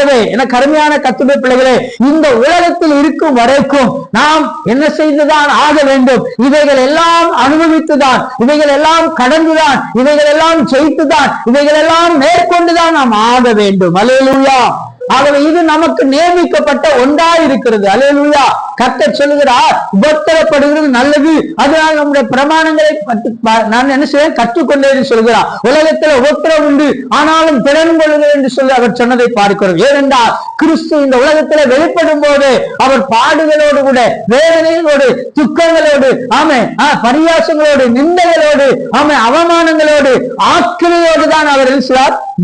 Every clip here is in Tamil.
ஆகவே என கருமையான கத்துடைய பிள்ளைகளே இந்த உலகத்தில் இருக்கும் வரைக்கும் நாம் என்ன செய்துதான் ஆக வேண்டும்? இவைகள் எல்லாம் அனுபவித்துதான் இவைகள் எல்லாம் கடந்துதான் இவைகள் எல்லாம் ஜெயித்துதான் இவைகள் எல்லாம் மேற்கொண்டுதான் நாம் ஆக வேண்டும். அலையலுயா ஆகவே இது நமக்கு நியமிக்கப்பட்ட ஒன்றா இருக்கிறது அலையலுயா கத்த சொல்லுகிறார் உபத்திரப்படுகிறது நல்லது. அதனால் நம்முடைய பிரமாணங்களை நான் என்ன செய்வேன்? கற்றுக்கொண்டேன் சொல்கிறார். உலகத்தில் உபத்திரம் உண்டு. ஆனாலும் திறன் கொள்ளுங்கள் என்று சொல்லி அவர் சொன்னதை பார்க்கிறோம். ஏனென்றால் கிறிஸ்து இந்த உலகத்தில் வெளிப்படும் போது அவர் பாடுகளோடு கூட வேதனைகளோடு துக்கங்களோடு ஆமை பரியாசங்களோடு நிந்தைகளோடு ஆமை அவமானங்களோடு ஆக்கிரையோடு தான் அவர் என்ன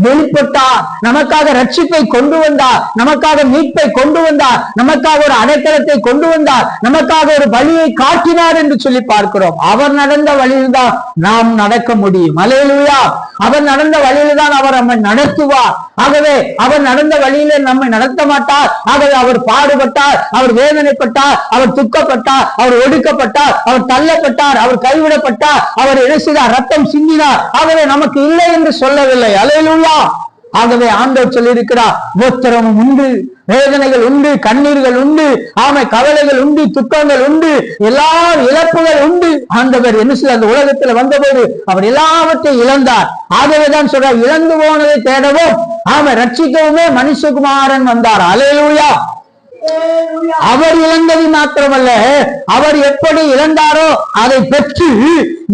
வெளிப்பட்டார் நமக்காக ரட்சிப்பை கொண்டு வந்தார் நமக்காக மீட்பை கொண்டு வந்தார் நமக்காக ஒரு அடைக்கலத்தை கொண்டு வந்தார் நமக்காக ஒரு வழியை காட்டினார் என்று சொல்லி பார்க்கிறோம். அவர் நடந்த வழியில்தான் நாம் நடக்க முடியும். அலையிலுயா அவர் நடந்த வழியில்தான் அவர் நம்மை நடத்துவார். ஆகவே அவர் நடந்த வழியிலே நம்மை நடத்த மாட்டார். ஆகவே அவர் பாடுபட்டார் அவர் வேதனைப்பட்டார் அவர் துக்கப்பட்டார் அவர் ஒடுக்கப்பட்டார் அவர் தள்ளப்பட்டார் அவர் கைவிடப்பட்டார் அவர் என்ன செய்தார் ரத்தம் சிந்தினார். ஆகவே நமக்கு இல்லை என்று சொல்லவில்லை. அலையிலுள்ள அலையிலுயா ஆகவே ஆண்டவர் சொல்லியிருக்கிறார் உபத்திரமும் உண்டு வேதனைகள் உண்டு கண்ணீர்கள் உண்டு ஆமை கவலைகள் உண்டு துக்கங்கள் உண்டு எல்லா இழப்புகள் உண்டு. ஆண்டவர் என்ன சொல்ல அந்த உலகத்துல வந்தபோது அவர் எல்லாவற்றையும் இழந்தார். ஆகவேதான் சொல்றார் இழந்து போனதை தேடவும் ஆமை ரட்சிக்கவுமே மனுஷகுமாரன் வந்தார். அலையலூயா அவர் இழந்தது மாத்திரமல்ல அவர் எப்படி இழந்தாரோ அதை பெற்று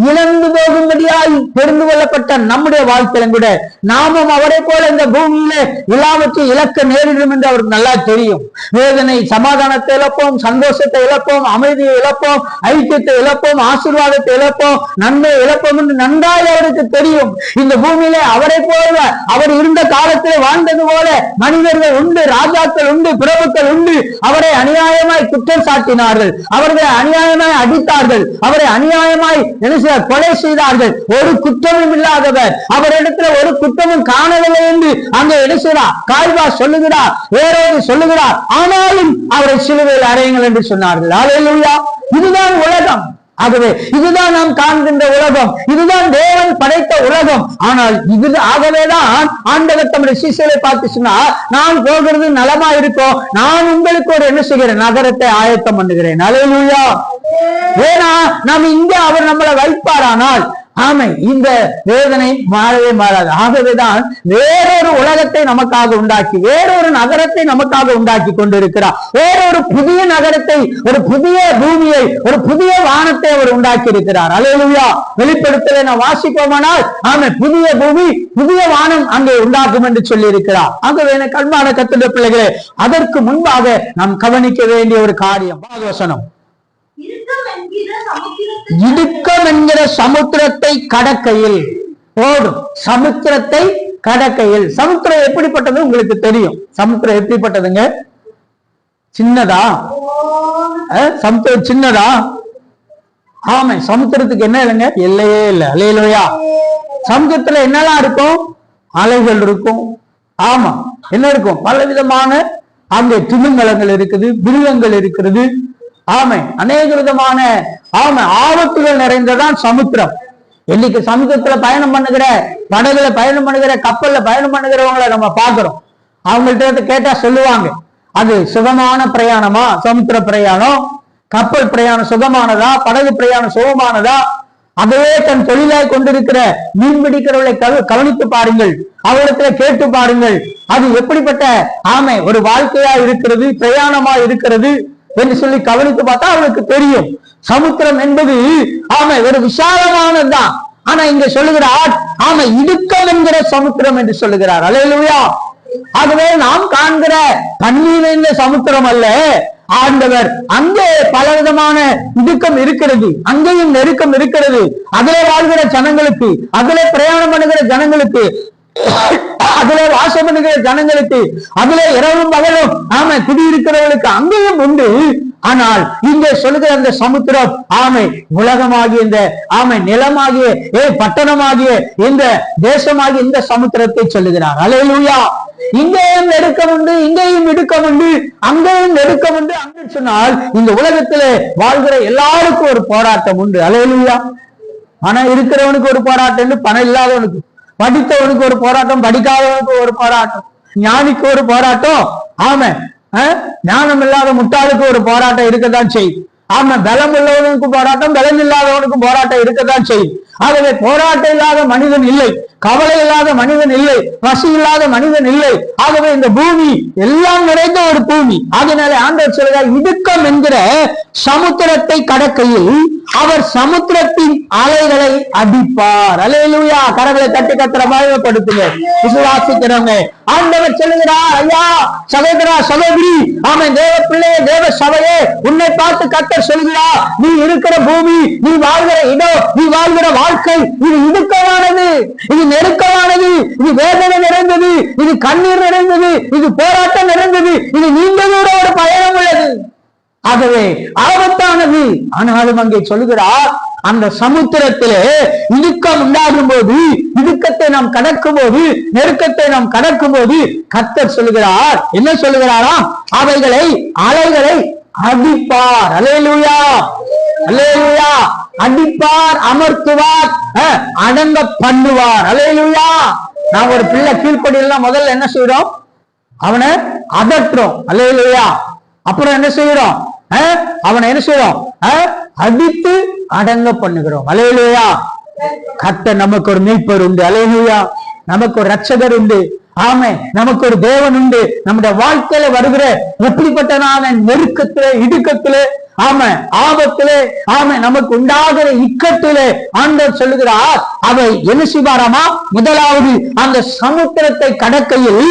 இழந்து போகும்படியாய் தெரிந்து கொள்ளப்பட்ட நம்முடைய வாழ்க்கையிலும் கூட நாமும் அவரை போல இந்த பூமியில எல்லாவற்றையும் இழக்க நேரிடும் என்று அவருக்கு நல்லா தெரியும். வேதனை சமாதானத்தை இழப்போம் சந்தோஷத்தை இழப்போம் அமைதியை இழப்போம் ஐக்கியத்தை இழப்போம் ஆசீர்வாதத்தை இழப்போம் நன்மை இழப்போம் என்று நன்றாக அவருக்கு தெரியும். இந்த பூமியில அவரை போல அவர் இருந்த காலத்திலே வாழ்ந்தது போல மனிதர்கள் உண்டு ராஜாக்கள் உண்டு பிரபுக்கள் உண்டு. அவரை அநியாயமாய் குற்றம் சாட்டினார்கள். அவர்களை அநியாயமாய் அடித்தார்கள். அவரை அநியாயமாய் சிலர் கொலை செய்தார்கள். ஒரு குற்றமும் இல்லாதவர். அவரிடத்துல ஒரு குற்றமும் காணவில்லை என்று அங்கே என்ன செய்கிறார் கால்வா சொல்லுகிறார் வேறொரு சொல்லுகிறார். ஆனாலும் அவரை சிலுவையில் அறையுங்கள் என்று சொன்னார்கள். அல்லேலூயா இதுதான் உலகம். ஆகவே இதுதான் நாம் காண்கின்ற உலகம். இதுதான் தேவன் படைத்த உலகம். ஆனால் இது ஆகவேதான் ஆண்டவர் தம்முடைய சீசலை பார்த்து சொன்னார் நான் போகிறது நலமா இருக்கும் நான் உங்களுக்கு ஒரு என்ன செய்கிறேன்? நகரத்தை ஆயத்தம் பண்ணுகிறேன். அலையிலுயா ஏன்னா நாம் இங்க அவர் நம்மளை வைப்பாரானால் ஆமை இந்த வேதனை மாறவே மாறாது. ஆகவேதான் வேறொரு உலகத்தை நமக்காக உண்டாக்கி வேறொரு நகரத்தை நமக்காக உண்டாக்கி கொண்டிருக்கிறார். வேறொரு புதிய நகரத்தை ஒரு புதிய பூமியை ஒரு புதிய வானத்தை அவர் உண்டாக்கி இருக்கிறார் அலையலுயா வெளிப்படுத்தலை நான் வாசிப்போமானால் ஆமை புதிய பூமி புதிய வானம் அங்கே உண்டாகும் என்று சொல்லி இருக்கிறார் ஆகவே எனக்கு கத்துடைய பிள்ளைகளே அதற்கு முன்பாக நாம் கவனிக்க வேண்டிய ஒரு காரியம் பாகவசனம் இடுக்கம் என்கிற சமுத்திரத்தை கடக்கையில். ஓடும் சமுத்திரத்தை கடக்கையில். சமுத்திரம் எப்படிப்பட்டது உங்களுக்கு தெரியும்? சமுத்திரம் எப்படிப்பட்டதுங்க? சின்னதா? சமுத்திரம் சின்னதா? ஆமை சமுத்திரத்துக்கு என்ன இல்லைங்க? இல்லையே இல்லை. அலையிலோயா சமுத்திரத்துல என்னெல்லாம் இருக்கும்? அலைகள் இருக்கும். ஆமா என்ன இருக்கும்? பல விதமான அங்கே திமிங்கலங்கள் இருக்குது மிருகங்கள் இருக்கிறது ஆமை. அநேக விதமான ஆமை. ஆபத்துகள் நிறைந்ததான் சமுத்திரம். இன்னைக்கு சமுத்திரத்துல பயணம் பண்ணுகிற படகுல பயணம் பண்ணுகிற கப்பல்ல பயணம் பண்ணுகிறவங்களை நம்ம பாக்குறோம் அவங்கள்ட்ட வந்து கேட்டா சொல்லுவாங்க அது சுகமான பிரயாணமா? சமுத்திர பிரயாணம்? கப்பல் பிரயாணம் சுகமானதா? படகு பிரயாணம் சுகமானதா? அதையே தன் தொழிலாய் கொண்டிருக்கிற மீன் பிடிக்கிறவர்களை கவ- கவனித்து பாருங்கள். அவரிடத்துல கேட்டு பாருங்கள். அது எப்படிப்பட்ட ஆமை? ஒரு வாழ்க்கையா இருக்கிறது பிரயாணமா இருக்கிறது. என்று சொல்லி கவனித்து பார்த்தா அவளுக்கு தெரியும். சமுத்திரம் என்பது ஆமை ஒரு விசாலமானதுதான். ஆனா இங்க சொல்லுகிறார் ஆமை இடுக்கம் என்கிற சமுத்திரம் என்று சொல்லுகிறார். அல்லேலூயா. ஆகவே நாம் காண்கிற தண்ணீர் இந்த சமுத்திரம் அல்ல. ஆண்டவர் அங்கே பலவிதமான இடுக்கம் இருக்கிறது. அங்கேயும் நெருக்கம் இருக்கிறது. அதிலே வாழ்கிற ஜனங்களுக்கு அதிலே பிரயாணம் பண்ணுகிற ஜனங்களுக்கு அதுல வாசம் பண்ணுகிற ஜனங்களுக்கு அதுல இரவும் பகலும் ஆமை குடியிருக்கிறவர்களுக்கு அங்கேயும் உண்டு. ஆனால் இங்கே சொல்லுகிற அந்த சமுத்திரம் ஆமை உலகமாகிய இந்த ஆமை நிலமாகிய ஏ பட்டணமாகிய இந்த தேசமாகிய இந்த சமுத்திரத்தை சொல்லுகிறார். அலையலூயா! இங்கேயும் நெருக்கம் உண்டு இங்கேயும் இடுக்கம் உண்டு அங்கேயும் நெருக்கம் உண்டு அங்கு சொன்னால் இந்த உலகத்துல வாழ்கிற எல்லாருக்கும் ஒரு போராட்டம் உண்டு. அலையலூயா! பணம் இருக்கிறவனுக்கு ஒரு போராட்டம் பணம் இல்லாதவனுக்கு. படித்தவனுக்கு ஒரு போராட்டம் படிக்காதவனுக்கு ஒரு போராட்டம். ஞானிக்கு ஒரு போராட்டம். ஆமா அஹ், ஞானம் இல்லாத முட்டாளுக்கு ஒரு போராட்டம் இருக்கத்தான் செய்யும். ஆமா பலம் உள்ளவனுக்கும் போராட்டம் பலம் இல்லாதவனுக்கும் போராட்டம் இருக்கத்தான் செய்யும். ஆகவே போராட்டம் இல்லாத மனிதன் இல்லை. கவலை இல்லாத மனிதன் இல்லை பசி இல்லாத மனிதன் இல்லை. ஆகவே இந்த பூமி எல்லாம் நிறைந்த ஒரு பூமி. அதனால ஆண்டவர் சொல்கிறார் இடுக்கம் என்கிற சமுத்திரத்தை கடக்கையில் அவர் சமுத்திரத்தின் அலைகளை அடிப்பார். அலையிலுயா கரங்களை தட்டி கத்திர மயப்படுத்துங்க விசுவாசிக்கிறவங்க. ஆண்டவர் சொல்லுகிறார் ஐயா சகோதரா சகோதரி ஆமன். தேவ பிள்ளையே தேவ சபையே உன்னை பார்த்து கத்தர் சொல்கிறார் நீ இருக்கிற பூமி நீ வாழ்கிற இடம் நீ வாழ்கிற வாழ்க்கை இது இடுக்கமானது. இது நெருக்கமானது இது வேதனை நிறைந்தது இது கண்ணீர் நிறைந்தது இது போராட்டம் நிறைந்தது இது நீண்ட தூர ஒரு பயணம் உள்ளது. ஆகவே ஆபத்தானது. ஆனாலும் அங்கே சொல்லுகிறார் அந்த சமுத்திரத்திலே இடுக்கம் உண்டாகும் போது இடுக்கத்தை நாம் கடக்கும் போது நெருக்கத்தை நாம் கடக்கும் போது கத்தர் சொல்லுகிறார் என்ன சொல்லுகிறாராம்? அவைகளை அலைகளை அடிப்பார். அலையலுயா அலையலுயா அடிப்பார் அமர்த்துவார் அடங்க பண்ணுவார் அலேலுயா நான் ஒரு பிள்ளை கீழ்ப்படியெல்லாம் முதல்ல என்ன செய்யறோம் அவனை அதட்டுறோம் அல்லையா அப்புறம் என்ன செய்யறோம் அவனை என்ன செய்யறோம் அடித்து அடங்க பண்ணுகிறோம் அலையிலையா! கத்த நமக்கு ஒரு மீட்பர் உண்டு. அலையிலையா! நமக்கு ஒரு ரட்சகர் உண்டு. ஆமை நமக்கு ஒரு தேவன் உண்டு. நம்முடைய வாழ்க்கையில வருகிற எப்படிப்பட்டனான நெருக்கத்துல இடுக்கத்துல ஆமை ஆபத்திலே ஆமை நமக்கு உண்டாகிற இக்கத்திலே ஆண்டவர் சொல்லுகிறார் அவை என்ன செய்வாராமா? முதலாவது அந்த சமுத்திரத்தை கடக்கையில்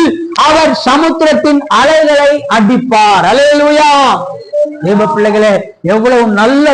அவர் சமுத்திரத்தின் அலைகளை அடிப்பார். அலையலுயா! தேவ பிள்ளைகளே எவ்வளவு நல்ல